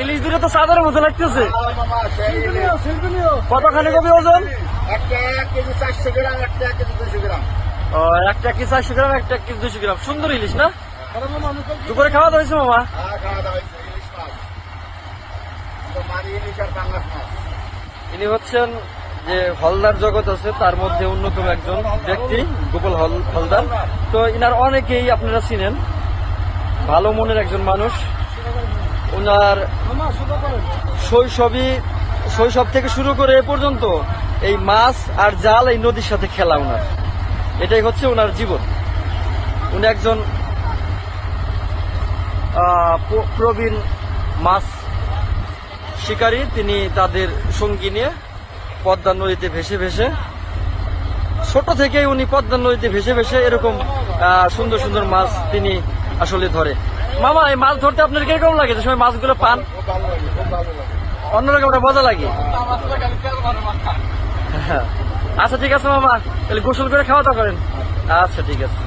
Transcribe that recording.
ইলিশ দুটো তো চাদরের মতো লাগতেছে। কতখানি কবি ওজন? একটা এক কেজি চারশো গ্রাম একটা কেজি দুশো গ্রাম। সুন্দর ইলিশ না? দুপুরে খাওয়া দাওয়া হয়েছে মামা? মাছ। ইনি হচ্ছেন যে হলদার জগৎ আছে তার মধ্যে অন্যতম একজন ব্যক্তি গোপাল হলদার। তো ইনার অনেকেই আপনারা চিনেন। ভালো মনের একজন মানুষ। ওনার শৈশবই শৈশব থেকে শুরু করে এ পর্যন্ত এই মাছ আর জাল এই নদীর সাথে খেলা ওনার। এটাই হচ্ছে ওনার জীবন। উনি একজন প্রবীণ মাছ শিকারী। তিনি তাদের সঙ্গী নিয়ে পদ্মা নদীতে ভেসে ভেসে, ছোট থেকেই উনি পদ্মা নদীতে ভেসে ভেসে এরকম সুন্দর সুন্দর মাছ তিনি আসলে ধরে। মামা, এই মাছ ধরতে আপনার কীরকম লাগে? যে সময় মাছগুলো পান? অন্যরকম একটা মজা লাগে। আচ্ছা ঠিক আছে মামা। তাহলে গোসল করে খাওয়া দাওয়া করেন। আচ্ছা ঠিক আছে।